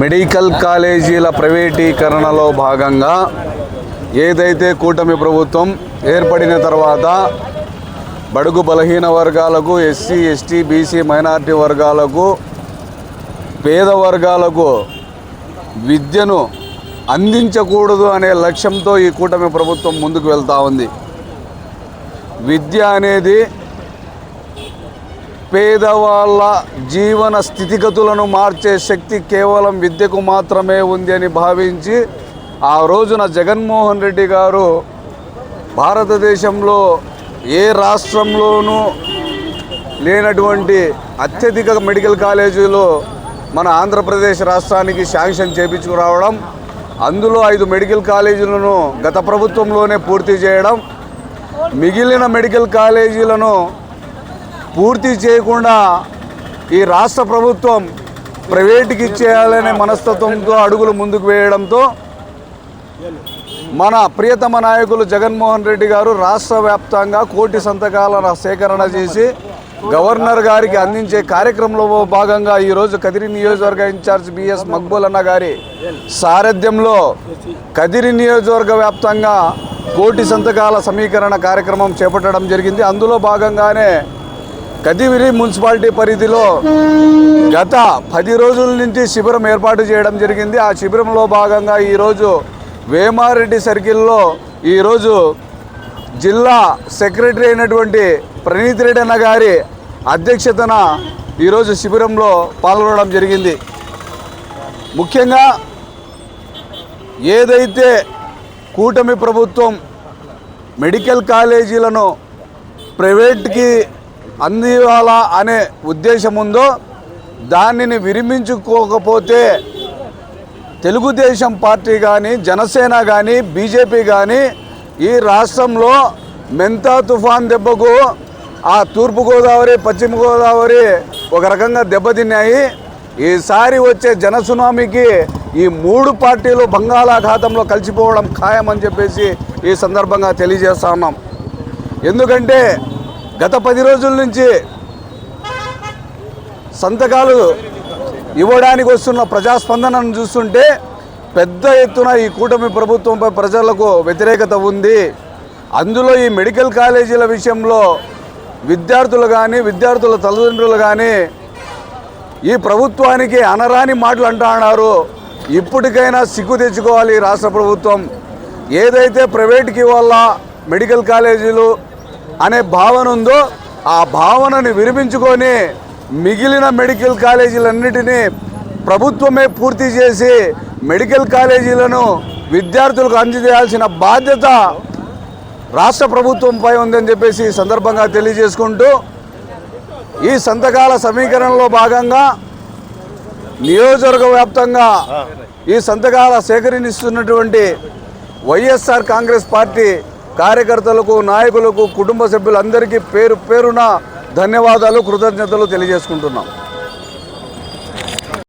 Medical కాలేజీల ప్రైవేటీకరణలో భాగంగా ఏదైతే కూటమి ప్రభుత్వం ఏర్పడిన తర్వాత బడుగు బలహీన వర్గాలకు ఎస్సీ ఎస్టీ బీసీ మైనారిటీ వర్గాలకు పేద వర్గాలకు విద్యను అందించకూడదు అనే లక్ష్యంతో ఈ కూటమి ప్రభుత్వం ముందుకు వెళ్తూ ఉంది. విద్య అనేది పేదవాళ్ళ జీవన స్థితిగతులను మార్చే శక్తి కేవలం విద్యకు మాత్రమే ఉంది అని భావించి ఆ రోజున జగన్మోహన్ రెడ్డి గారు భారతదేశంలో ఏ రాష్ట్రంలోనూ లేనటువంటి అత్యధిక మెడికల్ కాలేజీలో మన ఆంధ్రప్రదేశ్ రాష్ట్రానికి శాంక్షన్ చేపించుకురావడం అందులో ఐదు మెడికల్ కాలేజీలను గత ప్రభుత్వంలోనే పూర్తి చేయడం మిగిలిన మెడికల్ కాలేజీలను పూర్తి చేయకుండా ఈ రాష్ట్ర ప్రభుత్వం ప్రైవేటుకి ఇచ్చేయాలనే మనస్తత్వంతో అడుగులు ముందుకు వేయడంతో మన ప్రియతమ నాయకులు జగన్మోహన్ రెడ్డి గారు రాష్ట్ర వ్యాప్తంగా కోటి సంతకాల సేకరణ చేసి గవర్నర్ గారికి అందించే కార్యక్రమంలో భాగంగా ఈరోజు కదిరి నియోజకవర్గ ఇన్ఛార్జ్ బిఎస్ మక్బూల్ అన్న గారి సారథ్యంలో కదిరి నియోజకవర్గ వ్యాప్తంగా కోటి సంతకాల సమీకరణ కార్యక్రమం చేపట్టడం జరిగింది. అందులో భాగంగానే కదివిరి మున్సిపాలిటీ పరిధిలో గత పది రోజుల నుంచి శిబిరం ఏర్పాటు చేయడం జరిగింది. ఆ శిబిరంలో భాగంగా ఈరోజు వేమారెడ్డి సర్కిల్లో ఈరోజు జిల్లా సెక్రటరీ అయినటువంటి ప్రణీత్ రెడ్డి అన్న గారి అధ్యక్షతన ఈరోజు శిబిరంలో పాల్గొనడం జరిగింది. ముఖ్యంగా ఏదైతే కూటమి ప్రభుత్వం మెడికల్ కాలేజీలను ప్రైవేట్కి అందివాలా అనే ఉద్దేశం ఉందో దానిని విరమించుకోకపోతే తెలుగుదేశం పార్టీ కానీ జనసేన కానీ బీజేపీ కానీ ఈ రాష్ట్రంలో మెంతా తుఫాన్ దెబ్బకు ఆ తూర్పుగోదావరి పశ్చిమ గోదావరి ఒక రకంగా దెబ్బతిన్నాయి. ఈసారి వచ్చే జన సునామీకి ఈ మూడు పార్టీలు బంగాళాఖాతంలో కలిసిపోవడం ఖాయమని చెప్పేసి ఈ సందర్భంగా తెలియజేస్తా ఉన్నాం. ఎందుకంటే గత పది రోజుల నుంచి సంతకాలు ఇవ్వడానికి వస్తున్న ప్రజాస్పందనను చూస్తుంటే పెద్ద ఎత్తున ఈ కూటమి ప్రభుత్వంపై ప్రజలకు వ్యతిరేకత ఉంది. అందులో ఈ మెడికల్ కాలేజీల విషయంలో విద్యార్థులు కానీ విద్యార్థుల తల్లిదండ్రులు కానీ ఈ ప్రభుత్వానికి అనరాని మాటలు అంటున్నారు ఇప్పటికైనా సిగ్గు తెచ్చుకోవాలి రాష్ట్ర ప్రభుత్వం. ఏదైతే ప్రైవేట్కి వల్ల మెడికల్ కాలేజీలు అనే భావన ఉందో ఆ భావనని విరమించుకొని మిగిలిన మెడికల్ కాలేజీలన్నిటినీ ప్రభుత్వమే పూర్తి చేసి మెడికల్ కాలేజీలను విద్యార్థులకు అందజేయాల్సిన బాధ్యత రాష్ట్ర ప్రభుత్వంపై ఉందని చెప్పేసి ఈ సందర్భంగా తెలియజేసుకుంటూ ఈ సంతకాల సమీకరణలో భాగంగా నియోజకవర్గ వ్యాప్తంగా ఈ సంతకాల సేకరణిస్తున్నటువంటి వైఎస్ఆర్ కాంగ్రెస్ పార్టీ కార్యకర్తలకు నాయకులకు కుటుంబ సభ్యులందరికీ పేరు పేరున ధన్యవాదాలు కృతజ్ఞతలు తెలియజేసుకుంటున్నాం.